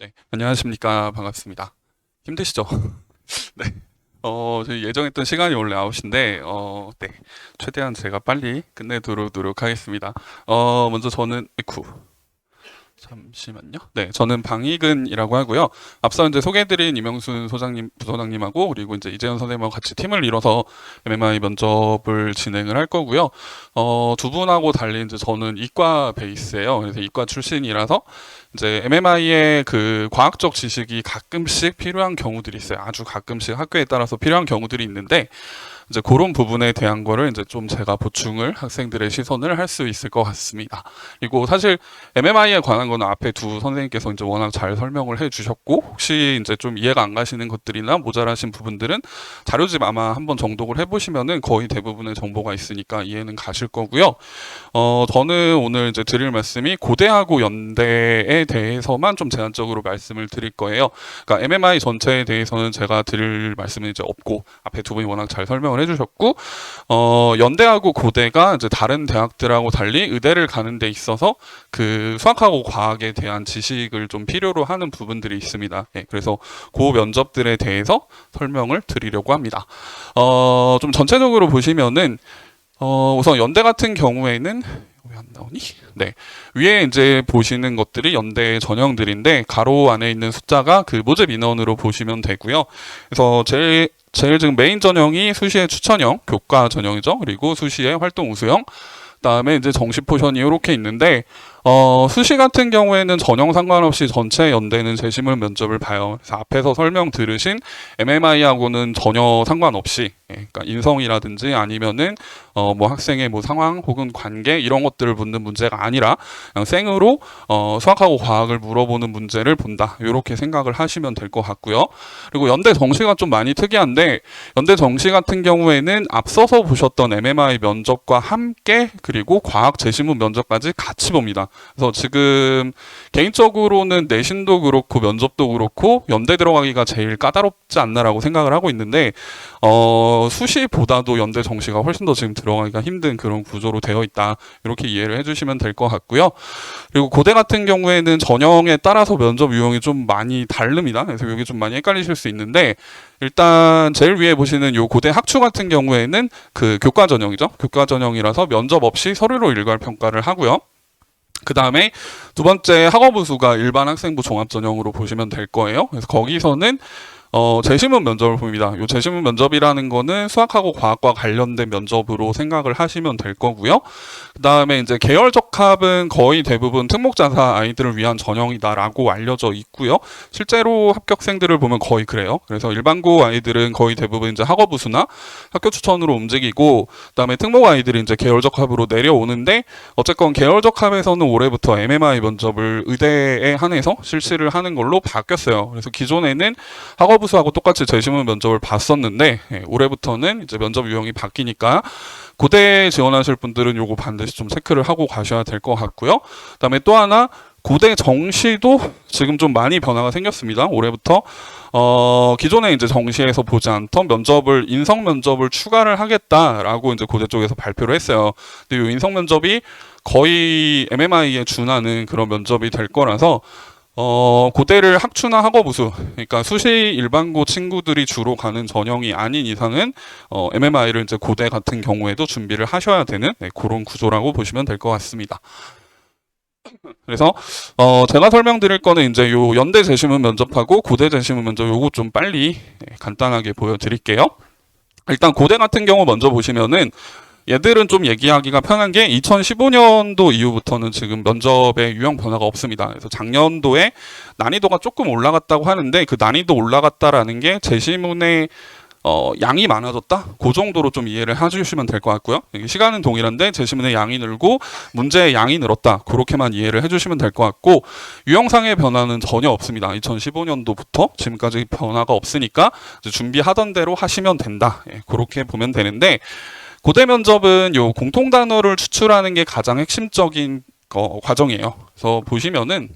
네, 안녕하십니까. 반갑습니다. 힘드시죠? 네. 어, 저희 예정했던 시간이 원래 9시인데, 어, 네. 최대한 제가 빨리 끝내도록 노력하겠습니다. 어, 먼저 저는, 이쿠. 잠시만요. 네, 저는 방익은이라고 하고요. 앞서 이제 소개해드린 이명순 소장님, 부소장님하고 그리고 이제 이재현 선생님하고 같이 팀을 이뤄서 MMI 면접을 진행을 할 거고요. 어, 두 분하고 달리 이제 저는 이과 베이스예요. 그래서 이과 출신이라서 이제 MMI의 그 과학적 지식이 가끔씩 필요한 경우들이 있어요. 아주 가끔씩 학교에 따라서 필요한 경우들이 있는데 이제 그런 부분에 대한 거를 이제 좀 제가 보충을 학생들의 시선을 할 수 있을 것 같습니다. 그리고 사실 MMI에 관한 거는 앞에 두 선생님께서 이제 워낙 잘 설명을 해 주셨고 혹시 이제 좀 이해가 안 가시는 것들이나 모자라신 부분들은 자료집 아마 한번 정독을 해 보시면은 거의 대부분의 정보가 있으니까 이해는 가실 거고요. 어, 저는 오늘 이제 드릴 말씀이 고대하고 연대에 대해서만 좀 제한적으로 말씀을 드릴 거예요. 그러니까 MMI 전체에 대해서는 제가 드릴 말씀은 이제 없고 앞에 두 분이 워낙 잘 설명 을 해주셨고 어, 연대하고 고대가 이제 다른 대학들하고 달리 의대를 가는 데 있어서 그 수학하고 과학에 대한 지식을 좀 필요로 하는 부분들이 있습니다. 예, 그래서 그 면접들에 대해서 설명을 드리려고 합니다. 어, 좀 전체적으로 보시면은 어, 우선 연대 같은 경우에는 왜안 나오니? 네. 위에 이제 보시는 것들이 연대 전형들인데 가로 안에 있는 숫자가 그 모집 인원으로 보시면 되고요. 그래서 제일 제일 지금 메인 전형이 수시의 추천형, 교과 전형이죠. 그리고 수시의 활동 우수형. 그다음에 이제 정시 포션이 이렇게 있는데 어, 수시 같은 경우에는 전형 상관없이 전체 연대는 재심을 면접을 봐요. 그래서 앞에서 설명 들으신 MMI하고는 전혀 상관없이, 예, 그러니까 인성이라든지 아니면은 어, 뭐 학생의 뭐 상황 혹은 관계 이런 것들을 묻는 문제가 아니라 그냥 생으로 어, 수학하고 과학을 물어보는 문제를 본다. 이렇게 생각을 하시면 될 것 같고요. 그리고 연대 정시가 좀 많이 특이한데 연대 정시 같은 경우에는 앞서서 보셨던 MMI 면접과 함께 그리고 과학 재심문 면접까지 같이 봅니다. 그래서 지금 개인적으로는 내신도 그렇고 면접도 그렇고 연대 들어가기가 제일 까다롭지 않나라고 생각을 하고 있는데 어, 수시보다도 연대 정시가 훨씬 더 지금 들어가기가 힘든 그런 구조로 되어 있다. 이렇게 이해를 해주시면 될 것 같고요. 그리고 고대 같은 경우에는 전형에 따라서 면접 유형이 좀 많이 다릅니다. 그래서 여기 좀 많이 헷갈리실 수 있는데 일단 제일 위에 보시는 요 고대 학추 같은 경우에는 그 교과 전형이죠. 교과 전형이라서 면접 없이 서류로 일괄 평가를 하고요. 그 다음에 두 번째 학업우수가 일반 학생부 종합 전형으로 보시면 될 거예요. 그래서 거기서는 어, 재심문 면접을 봅니다. 요 재심문 면접이라는 거는 수학하고 과학과 관련된 면접으로 생각을 하시면 될 거고요. 그 다음에 이제 계열 적합은 거의 대부분 특목자사 아이들을 위한 전형이다라고 알려져 있고요. 실제로 합격생들을 보면 거의 그래요. 그래서 일반고 아이들은 거의 대부분 이제 학업 우수나 학교 추천으로 움직이고, 그 다음에 특목 아이들이 이제 계열 적합으로 내려오는데, 어쨌건 계열 적합에서는 올해부터 MMI 면접을 의대에 한해서 실시를 하는 걸로 바뀌었어요. 그래서 기존에는 학업 우수하고 똑같이 재심문 면접을 봤었는데 예, 올해부터는 이제 면접 유형이 바뀌니까 고대 지원하실 분들은 요거 반드시 좀 체크를 하고 가셔야 될 것 같고요. 그다음에 또 하나 고대 정시도 지금 좀 많이 변화가 생겼습니다. 올해부터 어 기존에 이제 정시에서 보지 않던 면접을 인성 면접을 추가를 하겠다라고 이제 고대 쪽에서 발표를 했어요. 근데 이 인성 면접이 거의 MMI에 준하는 그런 면접이 될 거라서 어, 고대를 학추나 학업우수, 그러니까 수시 일반고 친구들이 주로 가는 전형이 아닌 이상은 어, MMI를 이제 고대 같은 경우에도 준비를 하셔야 되는 네, 그런 구조라고 보시면 될 것 같습니다. 그래서 어, 제가 설명드릴 거는 이제 요 연대 재심문 면접하고 고대 재심문 면접 요거 좀 빨리 네, 간단하게 보여드릴게요. 일단 고대 같은 경우 먼저 보시면은 얘들은 좀 얘기하기가 편한 게 2015년도 이후부터는 지금 면접에 유형 변화가 없습니다. 그래서 작년도에 난이도가 조금 올라갔다고 하는데 그 난이도 올라갔다라는 게 재시문의 어, 양이 많아졌다? 그 정도로 좀 이해를 해주시면 될 것 같고요. 시간은 동일한데 재시문의 양이 늘고 문제의 양이 늘었다. 그렇게만 이해를 해주시면 될 것 같고 유형상의 변화는 전혀 없습니다. 2015년도부터 지금까지 변화가 없으니까 준비하던 대로 하시면 된다. 예, 그렇게 보면 되는데 고대 면접은 요 공통 단어를 추출하는 게 가장 핵심적인 거, 과정이에요. 그래서 보시면은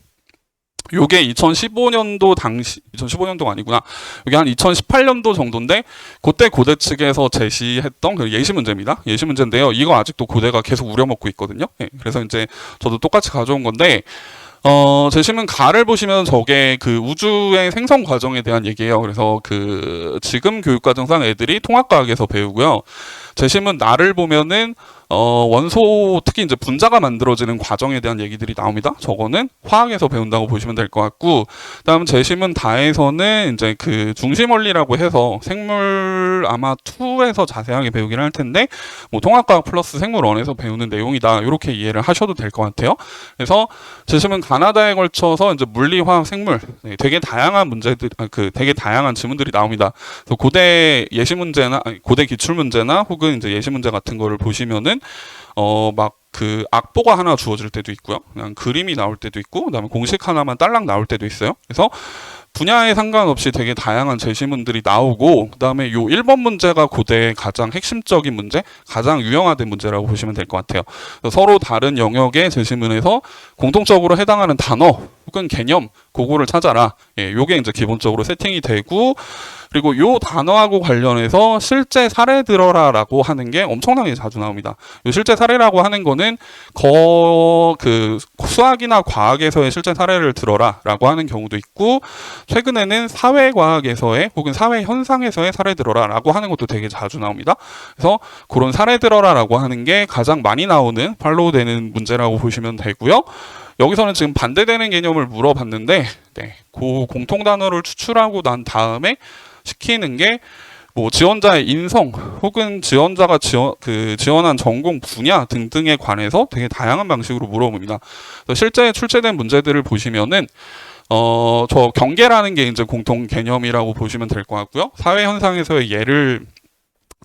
요게 2015년도 당시 2015년도가 아니구나. 요게 한 2018년도 정도인데 그때 고대 측에서 제시했던 그 예시 문제입니다. 예시 문제인데요. 이거 아직도 고대가 계속 우려먹고 있거든요. 예, 그래서 이제 저도 똑같이 가져온 건데 어, 제시문 가를 보시면 저게 그 우주의 생성 과정에 대한 얘기예요. 그래서 그 지금 교육과정상 애들이 통합과학에서 배우고요. 제시문 나를 보면은 어, 원소 특히 이제 분자가 만들어지는 과정에 대한 얘기들이 나옵니다. 저거는 화학에서 배운다고 보시면 될 것 같고, 다음 제시문 다에서는 이제 그 중심 원리라고 해서 생물 아마 2에서 자세하게 배우긴 할 텐데, 뭐 통합과학 플러스 생물 1에서 배우는 내용이다. 이렇게 이해를 하셔도 될 것 같아요. 그래서 제시문 가나다에 걸쳐서 이제 물리, 화학, 생물 네, 되게 다양한 문제들, 아, 그 되게 다양한 지문들이 나옵니다. 그래서 고대 예시 문제나 고대 기출 문제나 혹은 이제 예시 문제 같은 거를 보시면은 어막 그 악보가 하나 주어질 때도 있고요. 그냥 그림이 나올 때도 있고 그다음에 공식 하나만 딸랑 나올 때도 있어요. 그래서 분야에 상관없이 되게 다양한 제시문들이 나오고 그다음에 요 1번 문제가 고대의 가장 핵심적인 문제, 가장 유형화된 문제라고 보시면 될 것 같아요. 서로 다른 영역의 제시문에서 공통적으로 해당하는 단어 혹은 개념 그거를 찾아라. 예, 요게 이제 기본적으로 세팅이 되고 그리고 요 단어하고 관련해서 실제 사례 들어라라고 하는 게 엄청나게 자주 나옵니다. 요 실제 사례라고 하는 거는 거 그 수학이나 과학에서의 실제 사례를 들어라라고 하는 경우도 있고 최근에는 사회과학에서의 혹은 사회 현상에서의 사례 들어라라고 하는 것도 되게 자주 나옵니다. 그래서 그런 사례 들어라라고 하는 게 가장 많이 나오는 팔로우 되는 문제라고 보시면 되고요. 여기서는 지금 반대되는 개념을 물어봤는데, 네, 그 공통 단어를 추출하고 난 다음에 시키는 게 뭐 지원자의 인성 혹은 지원자가 지원 그 지원한 전공 분야 등등에 관해서 되게 다양한 방식으로 물어봅니다. 실제 출제된 문제들을 보시면은 어 저 경계라는 게 이제 공통 개념이라고 보시면 될 것 같고요. 사회 현상에서의 예를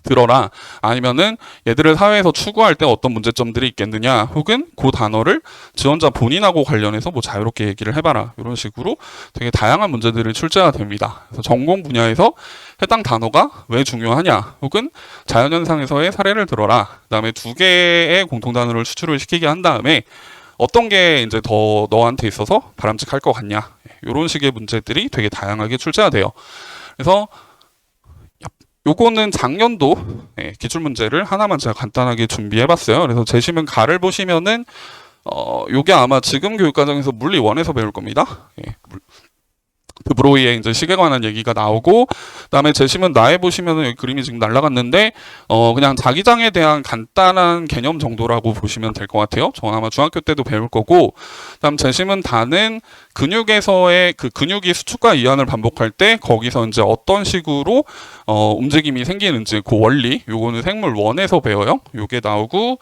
들어라 아니면은 얘들을 사회에서 추구할 때 어떤 문제점들이 있겠느냐 혹은 그 단어를 지원자 본인하고 관련해서 뭐 자유롭게 얘기를 해봐라 이런 식으로 되게 다양한 문제들이 출제가 됩니다. 그래서 전공 분야에서 해당 단어가 왜 중요하냐 혹은 자연현상에서의 사례를 들어라 그 다음에 두 개의 공통 단어를 추출을 시키게 한 다음에 어떤 게 이제 더 너한테 있어서 바람직할 것 같냐 이런 식의 문제들이 되게 다양하게 출제가 돼요. 그래서 요거는 작년도 예, 기출 문제를 하나만 제가 간단하게 준비해봤어요. 그래서 제시문 가를 보시면은 어 요게 아마 지금 교육과정에서 물리 원에서 배울 겁니다. 예, 물- 드브로이의 이제 시계 관한 얘기가 나오고 그다음에 제시문 나에 보시면은 여기 그림이 지금 날라갔는데 어 그냥 자기장에 대한 간단한 개념 정도라고 보시면 될 것 같아요. 저 아마 중학교 때도 배울 거고 그다음 제시문 다는 근육에서의 그 근육이 수축과 이완을 반복할 때 거기서 이제 어떤 식으로 어, 움직임이 생기는지 그 원리 요거는 생물 원에서 배워요. 요게 나오고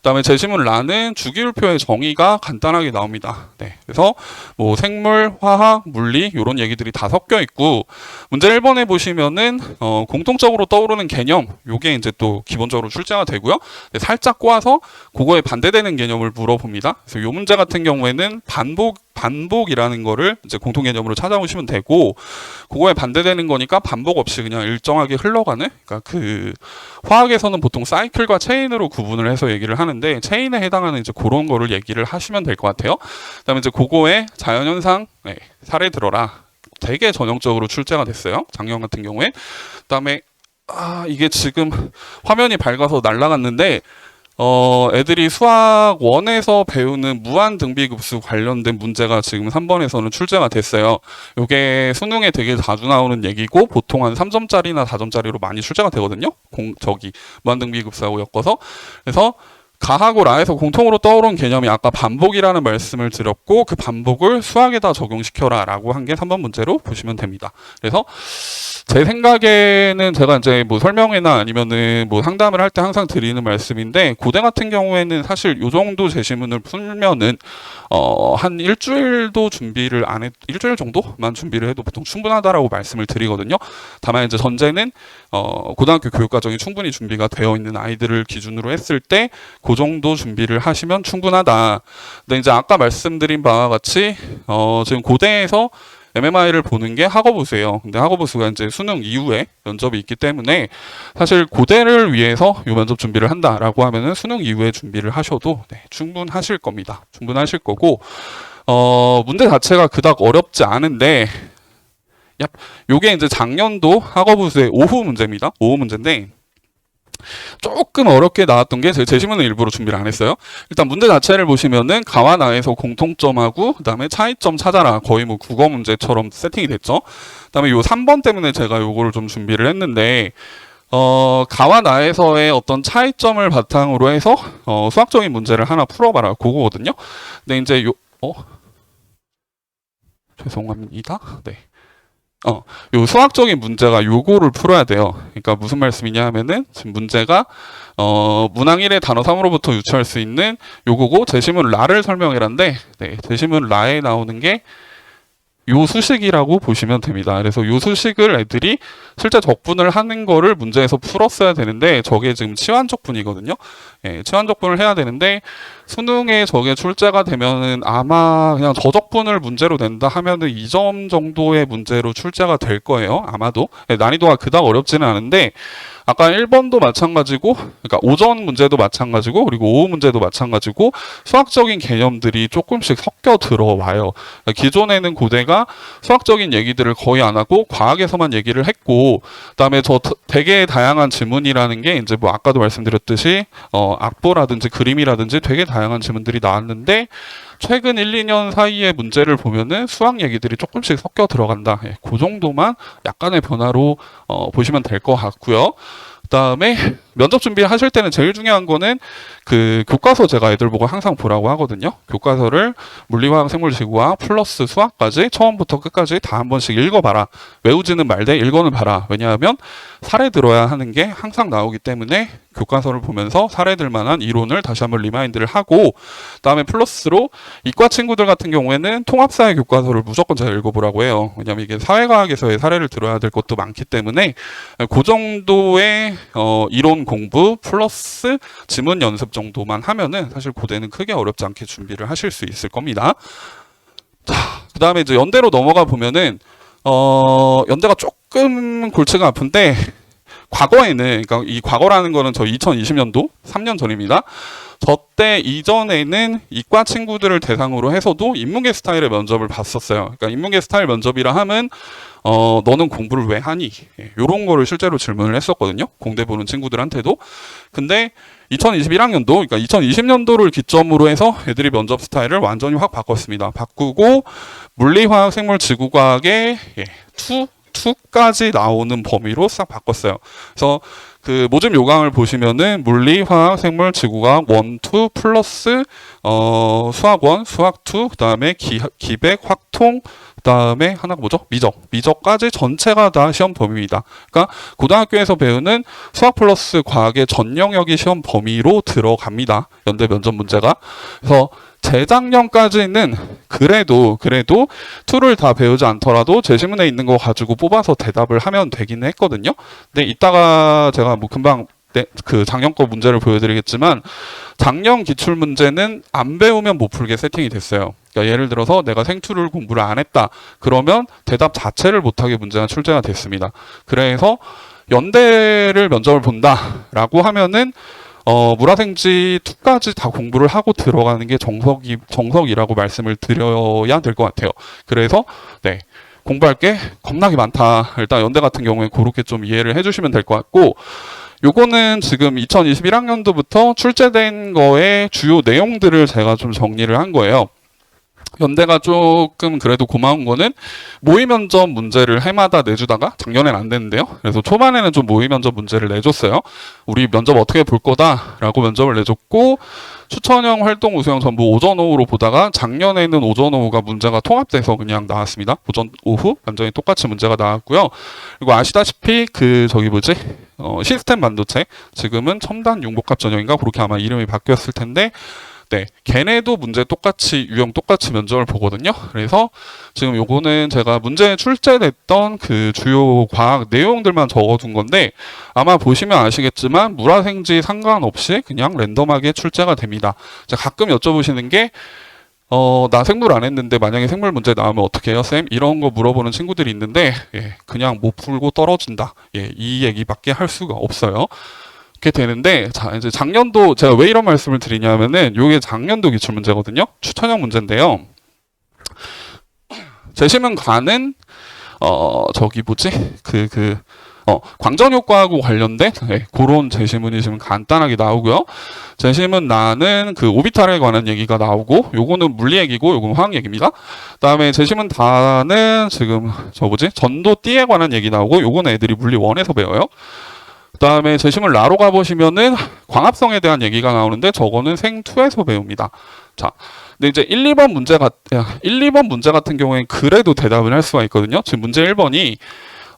그다음에 제시문 라는 주기율표의 정의가 간단하게 나옵니다. 네. 그래서 뭐 생물, 화학, 물리 요런 얘기들이 다 섞여 있고 문제 1번에 보시면은 어, 공통적으로 떠오르는 개념 요게 이제 또 기본적으로 출제가 되고요. 네, 살짝 꼬아서 그거에 반대되는 개념을 물어봅니다. 그래서 요 문제 같은 경우에는 반복 반복이라는 거를 이제 공통 개념으로 찾아오시면 되고 그거에 반대되는 거니까 반복 없이 그냥 일정하게 흘러가는 그러니까 그 화학에서는 보통 사이클과 체인으로 구분을 해서 얘기를 하는데 체인에 해당하는 이제 그런 거를 얘기를 하시면 될 것 같아요. 그다음에 이제 그거에 자연현상 네, 사례 들어라 되게 전형적으로 출제가 됐어요. 작년 같은 경우에 그다음에 아 이게 지금 화면이 밝아서 날라갔는데 어, 애들이 수학 원에서 배우는 무한 등비급수 관련된 문제가 지금 3번에서는 출제가 됐어요. 요게 수능에 되게 자주 나오는 얘기고 보통 한 3점짜리나 4점짜리로 많이 출제가 되거든요. 공 저기 무한 등비급수하고 엮어서 그래서 가하고 라에서 공통으로 떠오른 개념이 아까 반복이라는 말씀을 드렸고 그 반복을 수학에다 적용시켜라 라고 한 게 3번 문제로 보시면 됩니다. 그래서 제 생각에는 제가 이제 뭐 설명회나 아니면은 뭐 상담을 할 때 항상 드리는 말씀인데 고대 같은 경우에는 사실 요 정도 제시문을 풀면은 어 한 일주일도 준비를 안 해, 일주일 정도만 준비를 해도 보통 충분하다라고 말씀을 드리거든요. 다만 이제 전제는 어 고등학교 교육 과정이 충분히 준비가 되어 있는 아이들을 기준으로 했을 때그 정도 준비를 하시면 충분하다. 근데 이제 아까 말씀드린 바와 같이 어 지금 고대에서 MMI를 보는 게 학업우수예요. 근데 학업우수가 이제 수능 이후에 면접이 있기 때문에 사실 고대를 위해서 이 면접 준비를 한다라고 하면은 수능 이후에 준비를 하셔도 네, 충분하실 겁니다. 충분하실 거고 어 문제 자체가 그닥 어렵지 않은데 야, 요게 이제 작년도 학업우수의 오후 문제입니다. 오후 문제인데 조금 어렵게 나왔던 게제 제시문은 일부러 준비를 안 했어요. 일단 문제 자체를 보시면은 가와 나에서 공통점하고 그다음에 차이점 찾아라 거의 뭐 국어 문제처럼 세팅이 됐죠. 그다음에 요 3번 때문에 제가 요거를 좀 준비를 했는데 어, 가와 나에서의 어떤 차이점을 바탕으로 해서 어, 수학적인 문제를 하나 풀어봐라 그거거든요. 근데 이제 요 어? 죄송합니다. 네. 어, 요 수학적인 문제가 요거를 풀어야 돼요. 그러니까 무슨 말씀이냐 하면은 지금 문제가 어, 문항 1의 단어 3으로부터 유추할 수 있는 요거고 제시문 라를 설명해란데 네, 제시문 라에 나오는 게 요 수식이라고 보시면 됩니다. 그래서 요 수식을 애들이 실제 적분을 하는 거를 문제에서 풀었어야 되는데 저게 지금 치환 적분이거든요. 예, 치환 적분을 해야 되는데 수능에 저게 출제가 되면은 아마 그냥 저적분을 문제로 낸다 하면은 2점 정도의 문제로 출제가 될 거예요. 아마도 예, 난이도가 그닥 어렵지는 않은데 아까 1번도 마찬가지고 그러니까 오전 문제도 마찬가지고 그리고 오후 문제도 마찬가지고 수학적인 개념들이 조금씩 섞여 들어와요. 그러니까 기존에는 고대가 수학적인 얘기들을 거의 안 하고 과학에서만 얘기를 했고 그다음에 저 트- 되게 다양한 지문이라는 게 이제 뭐 아까도 말씀드렸듯이 어 악보라든지 그림이라든지 되게 다양한 지문들이 나왔는데 최근 1, 2년 사이의 문제를 보면은 수학 얘기들이 조금씩 섞여 들어간다. 예, 그 정도만 약간의 변화로 어, 보시면 될 것 같고요. 그 다음에 면접 준비하실 때는 제일 중요한 거는 그 교과서 제가 애들 보고 항상 보라고 하거든요. 교과서를 물리화학 생물지구화 플러스 수학까지 처음부터 끝까지 다 한 번씩 읽어봐라. 외우지는 말되 읽어는 봐라. 왜냐하면 사례 들어야 하는 게 항상 나오기 때문에 교과서를 보면서 사례들 만한 이론을 다시 한번 리마인드를 하고 그다음에 플러스로 이과 친구들 같은 경우에는 통합사회 교과서를 무조건 잘 읽어보라고 해요. 왜냐하면 이게 사회과학에서의 사례를 들어야 될 것도 많기 때문에 그 정도의 어, 이론 공부 플러스 지문 연습 정도만 하면은 사실 고대는 크게 어렵지 않게 준비를 하실 수 있을 겁니다. 자, 그 다음에 이제 연대로 넘어가 보면은 어, 연대가 조금 골치가 아픈데 과거에는 그러니까 이 과거라는 거는 저 2020년도 3년 전입니다. 저 때 이전에는 이과 친구들을 대상으로 해서도 인문계 스타일의 면접을 봤었어요. 그러니까 인문계 스타일 면접이라 하면 어 너는 공부를 왜 하니? 예, 요런 거를 실제로 질문을 했었거든요. 공대 보는 친구들한테도. 근데 2021학년도 그러니까 2020년도를 기점으로 해서 애들이 면접 스타일을 완전히 확 바꿨습니다. 바꾸고 물리화학 생물 지구과학의 예, 투 투까지 나오는 범위로 싹 바꿨어요. 그래서 그 모집 요강을 보시면은 물리, 화학, 생물, 지구과학 원, 투 플러스 어 수학 원, 수학 투, 그다음에 기, 기백, 확통, 그다음에 하나가 뭐죠? 미적. 미적까지 전체가 다 시험 범위입니다. 그러니까 고등학교에서 배우는 수학 플러스 과학의 전 영역이 시험 범위로 들어갑니다. 연대 면접 문제가. 그래서 재작년까지는 그래도 그래도 툴을 다 배우지 않더라도 제시문에 있는 거 가지고 뽑아서 대답을 하면 되기는 했거든요. 근데 이따가 제가 뭐 금방 네, 그 작년 거 문제를 보여드리겠지만 작년 기출 문제는 안 배우면 못 풀게 세팅이 됐어요. 그러니까 예를 들어서 내가 생투를 공부를 안 했다. 그러면 대답 자체를 못하게 문제가 출제가 됐습니다. 그래서 연대를 면접을 본다라고 하면은 어, 물화생지 2까지 다 공부를 하고 들어가는 게 정석이, 정석이라고 말씀을 드려야 될 것 같아요. 그래서, 네. 공부할 게 겁나게 많다. 일단 연대 같은 경우에 그렇게 좀 이해를 해주시면 될 것 같고, 요거는 지금 2021학년도부터 출제된 거의 주요 내용들을 제가 좀 정리를 한 거예요. 연대가 조금 그래도 고마운 거는 모의 면접 문제를 해마다 내주다가 작년엔 안 됐는데요. 그래서 초반에는 좀 모의 면접 문제를 내줬어요. 우리 면접 어떻게 볼 거다라고 면접을 내줬고 추천형 활동 우수형 전부 오전 오후로 보다가 작년에는 오전 오후가 문제가 통합돼서 그냥 나왔습니다. 오전 오후 완전히 똑같이 문제가 나왔고요. 그리고 아시다시피 그 저기 뭐지 어, 시스템 반도체 지금은 첨단 융복합 전형인가 그렇게 아마 이름이 바뀌었을 텐데 네, 걔네도 문제 똑같이 유형 똑같이 면접을 보거든요. 그래서 지금 요거는 제가 문제에 출제됐던 그 주요 과학 내용들만 적어둔 건데 아마 보시면 아시겠지만 물화생지 상관없이 그냥 랜덤하게 출제가 됩니다. 자, 가끔 여쭤보시는 게 어, 나 생물 안 했는데 만약에 생물 문제 나오면 어떻게 해요, 쌤? 이런 거 물어보는 친구들이 있는데, 예, 그냥 못 풀고 떨어진다. 예, 이 얘기밖에 할 수가 없어요. 이렇게 되는데, 자, 이제 작년도, 제가 왜 이런 말씀을 드리냐면은, 요게 작년도 기출 문제거든요? 추천형 문제인데요. 제시문 가는, 어, 저기 뭐지? 그, 그, 어, 광전 효과하고 관련된 네, 그런 제시문이 지금 간단하게 나오고요. 제시문 나는 그 오비탈에 관한 얘기가 나오고 요거는 물리 얘기고 요거는 화학 얘기입니다. 그다음에 제시문 다는 지금 저 뭐지? 전도 띠에 관한 얘기 나오고 요거는 애들이 물리 원에서 배워요. 그다음에 제시문 라로 가 보시면은 광합성에 대한 얘기가 나오는데 저거는 생2에서 배웁니다. 자, 근데 이제 1, 2번 문제 같 1, 2번 문제 같은 경우에는 그래도 대답을 할 수가 있거든요. 지금 문제 1번이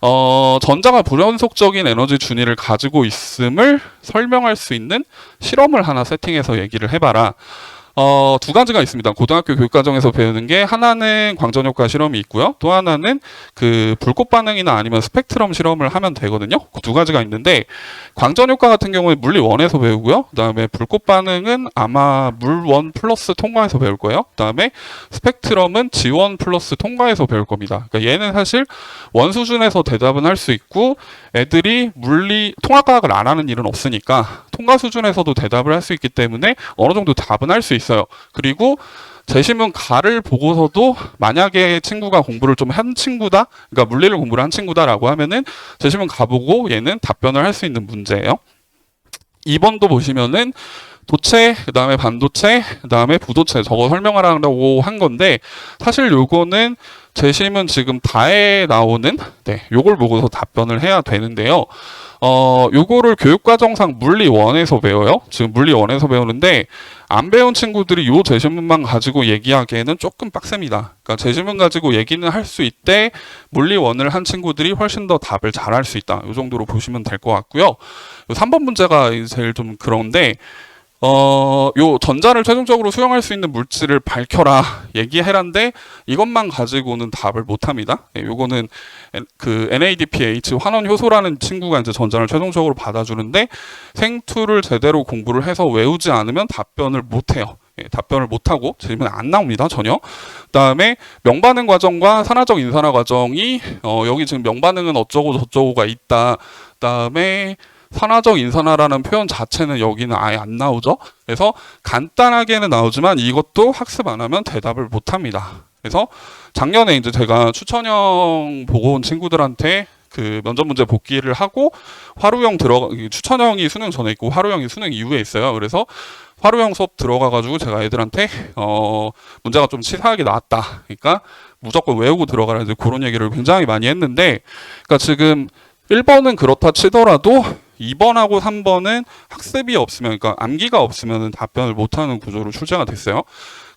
어, 전자가 불연속적인 에너지 준위를 가지고 있음을 설명할 수 있는 실험을 하나 세팅해서 얘기를 해봐라. 어, 두 가지가 있습니다. 고등학교 교육과정에서 배우는 게 하나는 광전효과 실험이 있고요. 또 하나는 그 불꽃 반응이나 아니면 스펙트럼 실험을 하면 되거든요. 그 두 가지가 있는데 광전효과 같은 경우에 물리 원에서 배우고요. 그다음에 불꽃 반응은 아마 물원 플러스 통과해서 배울 거예요. 그다음에 스펙트럼은 지원 플러스 통과해서 배울 겁니다. 그러니까 얘는 사실 원 수준에서 대답은 할 수 있고 애들이 물리 통합과학을 안 하는 일은 없으니까 통과 수준에서도 대답을 할 수 있기 때문에 어느 정도 답은 할 수 있어요. 그리고 제시문 가를 보고서도 만약에 친구가 공부를 좀 한 친구다, 그러니까 물리를 공부를 한 친구다라고 하면은 제시문 가보고 얘는 답변을 할 수 있는 문제예요. 2번도 보시면은 도체, 그 다음에 반도체, 그 다음에 부도체 저거 설명하라고 한 건데 사실 요거는 제시문 지금 다에 나오는 네, 요걸 보고서 답변을 해야 되는데요. 어, 요거를 교육과정상 물리 원에서 배워요. 지금 물리 원에서 배우는데 안 배운 친구들이 요 제시문만 가지고 얘기하기에는 조금 빡셉니다. 그러니까 제시문 가지고 얘기는 할 수 있대 물리 원을 한 친구들이 훨씬 더 답을 잘 할 수 있다. 요 정도로 보시면 될 것 같고요. 요 3번 문제가 제일 좀 그런데 어, 요 전자를 최종적으로 수용할 수 있는 물질을 밝혀라 얘기해란데 이것만 가지고는 답을 못 합니다. 예, 요거는 엔- 그 NADPH 환원 효소라는 친구가 이제 전자를 최종적으로 받아주는데 생투를 제대로 공부를 해서 외우지 않으면 답변을 못 해요. 예, 답변을 못 하고 질문 안 나옵니다 전혀. 그다음에 명반응 과정과 산화적 인산화 과정이 어, 여기 지금 명반응은 어쩌고 저쩌고가 있다. 그다음에 산화적 인산화라는 표현 자체는 여기는 아예 안 나오죠. 그래서 간단하게는 나오지만 이것도 학습 안 하면 대답을 못 합니다. 그래서 작년에 이제 제가 추천형 보고 온 친구들한테 그 면접 문제 복기를 하고 화루형 들어가 추천형이 수능 전에 있고 화루형이 수능 이후에 있어요. 그래서 화루형 수업 들어가 가지고 제가 애들한테 어 문제가 좀 치사하게 나왔다. 그러니까 무조건 외우고 들어가라 이제 그런 얘기를 굉장히 많이 했는데 그러니까 지금 1번은 그렇다 치더라도 2번하고 3번은 학습이 없으면 그러니까 암기가 없으면 답변을 못 하는 구조로 출제가 됐어요.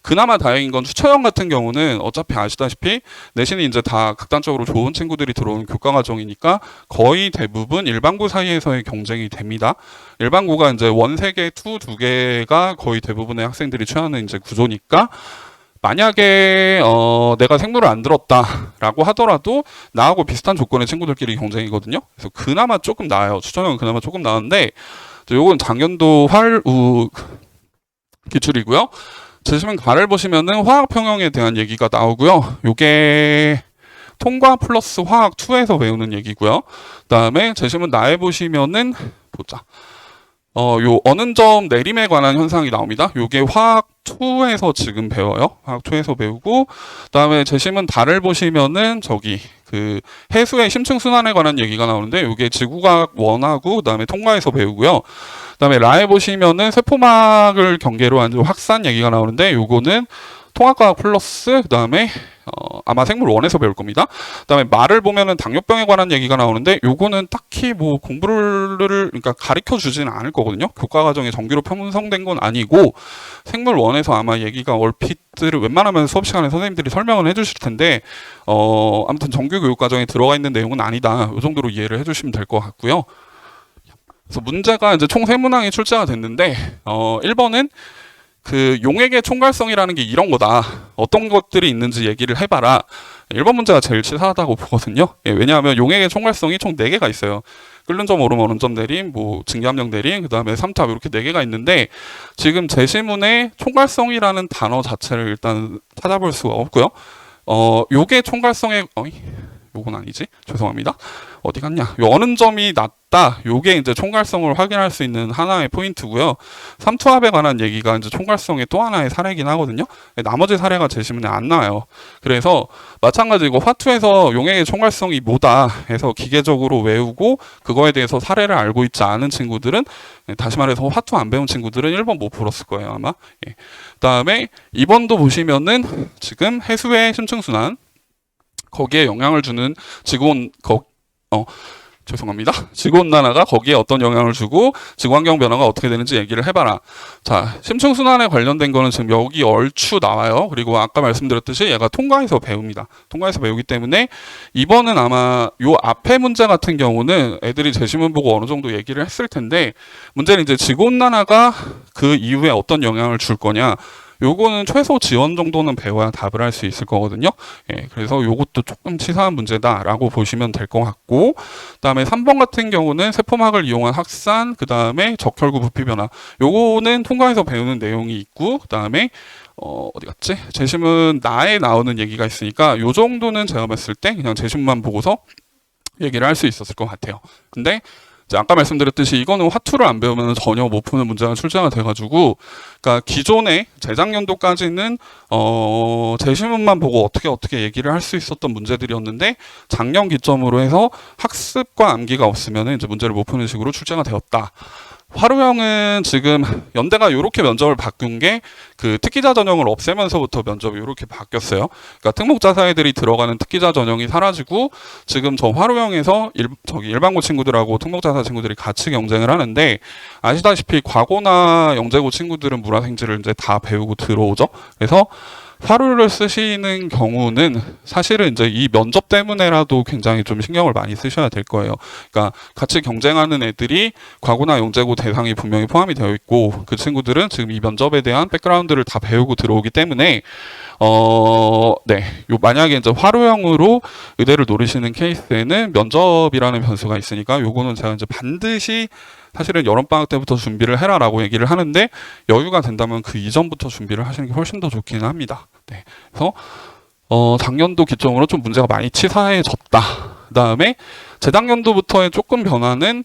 그나마 다행인 건 추천형 같은 경우는 어차피 아시다시피 내신이 이제 다 극단적으로 좋은 친구들이 들어오는 교과 과정이니까 거의 대부분 일반고 사이에서의 경쟁이 됩니다. 일반고가 이제 원 세 개, 투 두 개가 거의 대부분의 학생들이 취하는 이제 구조니까 만약에 어 내가 생물을 안 들었다라고 하더라도 나하고 비슷한 조건의 친구들끼리 경쟁이거든요. 그래서 그나마 조금 나아요. 추천형은 그나마 조금 나은데 요건 작년도 활우 기출이고요. 제시문 가를 보시면은 화학 평형에 대한 얘기가 나오고요. 요게 통과 플러스 화학 2에서 배우는 얘기고요. 그다음에 제시문 나에 보시면은 보자. 어, 요 어느 점 내림에 관한 현상이 나옵니다. 요게 화학 2에서 지금 배워요. 화학 2에서 배우고 그다음에 제시문 달을 보시면은 저기 그 해수의 심층 순환에 관한 얘기가 나오는데 요게 지구과학 원하고 그다음에 통과에서 배우고요. 그다음에 라에 보시면은 세포막을 경계로 한 확산 얘기가 나오는데 요거는 통합과학 플러스 그다음에 어, 아마 생물 원에서 배울 겁니다. 그다음에 말을 보면은 당뇨병에 관한 얘기가 나오는데 요거는 딱히 뭐 공부를 그러니까 가르쳐 주지는 않을 거거든요. 교과 과정에 정기로 편성된 건 아니고 생물 원에서 아마 얘기가 얼핏들을 웬만하면 수업 시간에 선생님들이 설명을 해주실 텐데 어 아무튼 정규 교육 과정에 들어가 있는 내용은 아니다. 이 정도로 이해를 해주시면 될 것 같고요. 그래서 문제가 이제 총 세 문항이 출제가 됐는데 어 1번은 그 용액의 총괄성이라는 게 이런 거다. 어떤 것들이 있는지 얘기를 해봐라. 1번 문제가 제일 치사하다고 보거든요. 예, 왜냐하면 용액의 총괄성이 총 4개가 있어요. 끓는 점, 오름, 어는 점 대림, 뭐 증기압력 대림, 그 다음에 삼탑 이렇게 4개가 있는데 지금 제시문에 총괄성이라는 단어 자체를 일단 찾아볼 수가 없고요. 어, 요게 총괄성의 어이? 요건 아니지. 죄송합니다. 어디 갔냐? 요 어느 점이 낮다. 요게 이제 총괄성을 확인할 수 있는 하나의 포인트고요. 삼투압에 관한 얘기가 이제 총괄성의 또 하나의 사례긴 하거든요. 나머지 사례가 제시문에 안 나와요. 그래서 마찬가지고 화투에서 용액의 총괄성이 뭐다 해서 기계적으로 외우고 그거에 대해서 사례를 알고 있지 않은 친구들은 예, 다시 말해서 화투 안 배운 친구들은 1번 못 풀었을 거예요 아마. 예. 그다음에 2번도 보시면은 지금 해수의 심층순환 거기에 영향을 주는 지구온 거, 어 죄송합니다. 지구온난화가 거기에 어떤 영향을 주고 지구환경 변화가 어떻게 되는지 얘기를 해봐라. 자, 심층순환에 관련된 거는 지금 여기 얼추 나와요. 그리고 아까 말씀드렸듯이 얘가 통과해서 배웁니다. 통과해서 배우기 때문에 이번은 아마 요 앞에 문제 같은 경우는 애들이 제시문 보고 어느 정도 얘기를 했을 텐데 문제는 이제 지구온난화가 그 이후에 어떤 영향을 줄 거냐. 요거는 최소 지원 정도는 배워야 답을 할 수 있을 거거든요. 예, 그래서 요것도 조금 치사한 문제다라고 보시면 될 것 같고, 그다음에 3번 같은 경우는 세포막을 이용한 확산, 그다음에 적혈구 부피 변화. 요거는 통과해서 배우는 내용이 있고, 그다음에 어, 어디 갔지? 제시문 나에 나오는 얘기가 있으니까 요 정도는 제가 봤을 때 그냥 제시문만 보고서 얘기를 할 수 있었을 것 같아요. 근데 아까 말씀드렸듯이 이거는 화투를 안 배우면 전혀 못 푸는 문제가 출제가 돼가지고, 그러니까 기존에 재작년도까지는 어 제시문만 보고 어떻게 어떻게 얘기를 할 수 있었던 문제들이었는데 작년 기점으로 해서 학습과 암기가 없으면 이제 문제를 못 푸는 식으로 출제가 되었다. 화로형은 지금 연대가 이렇게 면접을 바꾼 게 그 특기자 전형을 없애면서부터 면접이 이렇게 바뀌었어요. 그러니까 특목자 사회들이 들어가는 특기자 전형이 사라지고 지금 저 화로형에서 일, 저기 일반고 친구들하고 특목자사 친구들이 같이 경쟁을 하는데 아시다시피 과고나 영재고 친구들은 물화생지를 이제 다 배우고 들어오죠. 그래서 화루를 쓰시는 경우는 사실은 이제 이 면접 때문에라도 굉장히 좀 신경을 많이 쓰셔야 될 거예요. 그러니까 같이 경쟁하는 애들이 과고나 영재고 대상이 분명히 포함이 되어 있고 그 친구들은 지금 이 면접에 대한 백그라운드를 다 배우고 들어오기 때문에 어, 네. 요 만약에 이제 화로형으로 의대를 노리시는 케이스에는 면접이라는 변수가 있으니까 요거는 제가 이제 반드시 사실은 여름방학 때부터 준비를 해라라고 얘기를 하는데 여유가 된다면 그 이전부터 준비를 하시는 게 훨씬 더 좋기는 합니다. 네. 그래서 어, 작년도 기점으로 좀 문제가 많이 치사해졌다. 그 다음에 재작년도부터의 조금 변화는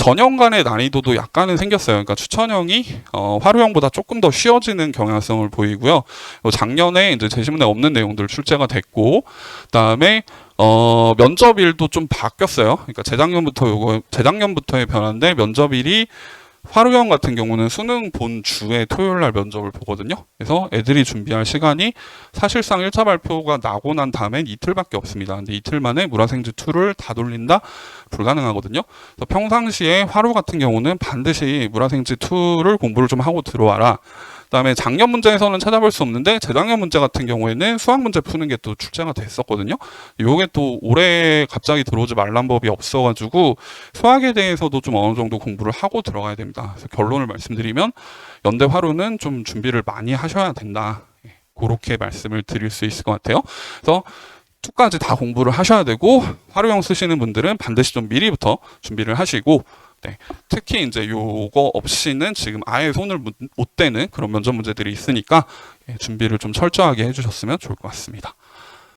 전형 간의 난이도도 약간은 생겼어요. 그러니까 추천형이 어, 화루형보다 조금 더 쉬워지는 경향성을 보이고요. 요 작년에 이제 제시문에 없는 내용들 출제가 됐고, 그다음에 어, 면접일도 좀 바뀌었어요. 그러니까 재작년부터 요거 재작년부터의 변화인데 면접일이 화루형 같은 경우는 수능 본 주에 토요일 날 면접을 보거든요. 그래서 애들이 준비할 시간이 사실상 1차 발표가 나고 난 다음엔 이틀밖에 없습니다. 근데 이틀 만에 물화생지 2를 다 돌린다? 불가능하거든요. 그래서 평상시에 화루 같은 경우는 반드시 물화생지 2를 공부를 좀 하고 들어와라. 그다음에 작년 문제에서는 찾아볼 수 없는데 재작년 문제 같은 경우에는 수학 문제 푸는 게 또 출제가 됐었거든요. 요게 또 올해 갑자기 들어오지 말란 법이 없어가지고 수학에 대해서도 좀 어느 정도 공부를 하고 들어가야 됩니다. 그래서 결론을 말씀드리면 연대 화루는 좀 준비를 많이 하셔야 된다. 예, 그렇게 말씀을 드릴 수 있을 것 같아요. 그래서 투까지 다 공부를 하셔야 되고 화루형 쓰시는 분들은 반드시 좀 미리부터 준비를 하시고 네. 특히 이제 요거 없이는 지금 아예 손을 못, 못 대는 그런 면접 문제들이 있으니까 예, 준비를 좀 철저하게 해주셨으면 좋을 것 같습니다.